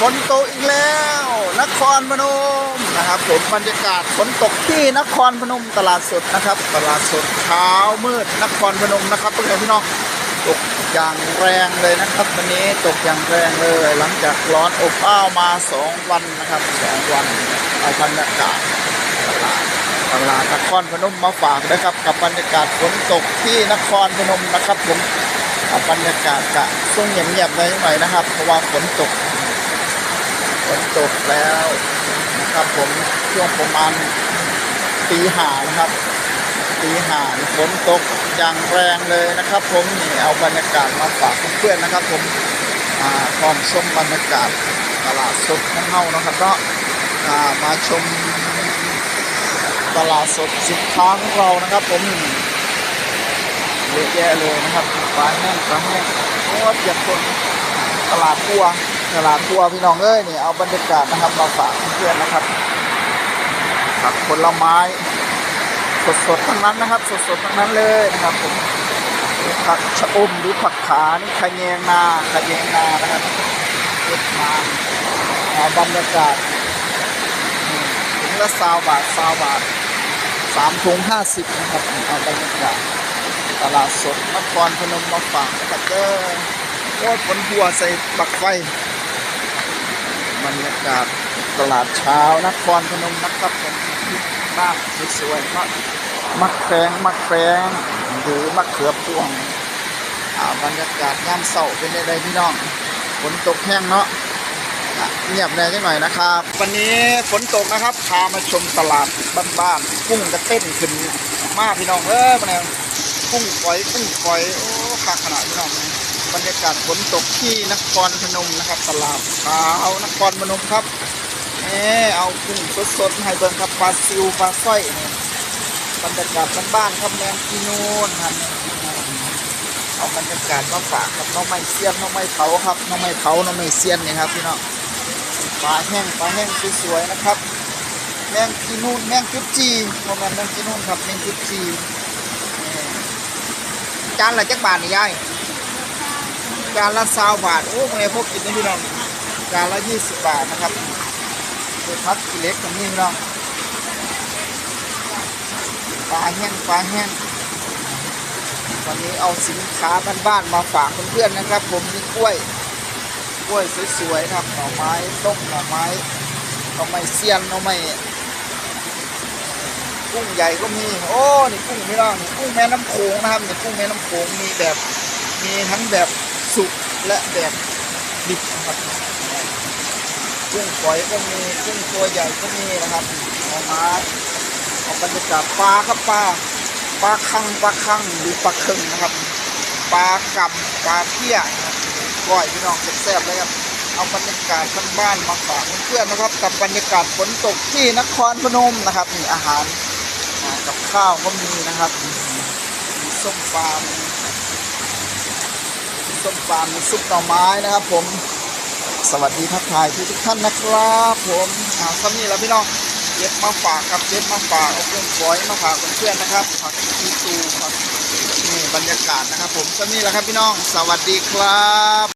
ฝนตกอีกแล้ว นครพนมนะครับผมบรรยากาศฝนตกที่นครพนมตลาดสดนะครับ ตลาดสดเช้ามืดนครพนมนะครับเพื่อนพี่น้องตกอย่างแรงเลยนะครับวันนี้ตกอย่างแรงเลย หลังจากร้อนอบอ้าวมาสองวันนะครับสองวันเอาบรรยากาศตลาดตลาดนครพนมมาฝากนะครับ กับบรรยากาศฝนตกที่นครพนมนะครับผมอาบรรยากาศกะช่วงเงียบๆหน่อยนะครับเพราะว่าฝนตก ฝนตกแล้วนะครับผมช่วงประมาณตีห่านะครับตีห่าฝนตกอย่างแรงเลยนะครับ ผมนี่เอาบรรยากาศมาฝากเพื่อนๆนะครับ ผมอ่าพร้อมชมบรรยากาศตลาดสดของเฮานะครับก็มาชมตลาดสดสินค้าของเรานะครับ ผมเยอะแยะเลยนะครับปลาแห้งปลาแห้งโอ้เปียกคนตลาดกัว ตลาดทัวพี่น้องเอ้ยนี่เอาบรรยากาศนะครับมาฝากเพื่อนนะครับผักผลไม้ สดๆทั้งนั้นนะครับ สดๆทั้งนั้นเลยนะครับผมผักชะอมหรือผักขานี่ขะแยงนาขะแยงนานะครับเก็บมาเอาบรรยากาศถุงละสาวบาทสาวบาทสามถุงห้าสิบนะครับเอาบรรยากาศตลาดสดนครพนมมาฝากนะครับเด้อโอ้ยฝนบัวใส่ปักไฟ บรรยากาศตลาดเช้านครพนมนะครับผมบ้านสวยๆมากมักแฟงมักแฟงหรือมักเขือพวงอ่าบรรยากาศยามเสาร์เป็นยังไงพี่น้องฝนตกแห้งเนาะอะเงียบเลยจังหน่อยนะครับ วันนี้ฝนตกนะครับพามาชมตลาดบ้านๆกุ้งจะเต้นขึ้นมากพี่น้องเออมาแนวกุ้งฝอยกุ้งฝอยโอ้คักขนาดพี่น้อง บรรยากาศฝนตกที่นครพนมนะครับ ตลาดเช้านครพนมครับเออเอากุ้งสดๆให้เบิ่งครับปลาซิวปลาสร้อยนี่บรรยากาศบ้านๆครับแมงกีนูนครับแมงกีนูนเอาบรรยากาศมาฝากครับน้องไม้เสียนน้องไม้เผาครับน้องไม้เผาน้องไม้เสียนนี่ครับพี่น้องปลาแห้งปลาแห้งสวยๆนะครับ แมงกีนูนแมงจุดจีโมแมนแมงกีนูนครับแมงจุดจีจานละจักบาทนี่ยาย จานละสาวบาท โอ้เมื่อพวกกินนี่พี่น้องจานละยี่สิบบาทนะครับเป็นพักกิเล็กกับนี่พี่น้องปลาแห้งปลาแห้งวันนี้เอาสินค้าบ้านๆมาฝากเพื่อนๆนะครับ ผมมีกล้วยกล้วยสวยๆครับหน่อไม้ต้มหน่อไม้หน่อไม้เสียนหน่อไม้กุ้งใหญ่ก็มีโอ้นี่กุ้งพี่น้องนี่กุ้งแม่น้ำโขงนะครับนี่กุ้งแม่น้ำโขงมีแบบมีทั้งแบบ สุกและแบบดิบนะครับกุ้งฝอยก็มีกุ้งตัวใหญ่ก็มีนะครับออกมาเอาบรรยากาศปลาครับปลาปลาคังปลาคังหรือปลาเคึงนะครับปลากำปลาเพี้ยนะครับก้อยพี่น้องแซ่บๆเลยครับเอาบรรยากาศบ้านๆมาฝากเพื่อนๆนะครับ กับบรรยากาศฝนตกที่นครพนมนะครับมีอาหารกับข้าวก็มีนะครับมีส้มปลามี ส้มปลามีซุปหน่อไม้นะครับ ผมสวัสดีทักทายทุกทุกท่านนะครับผมอ่าซ้ำนี่แล้วพี่น้องเย็บมาฝากครับเย็บมาฝากเอาเครื่องฝอยมาฝากเพื่อนๆนะครับผักชีตูผักนี่บรรยากาศนะครับ ผมซ้ำนี่แล้วครับพี่น้อง สวัสดีครับ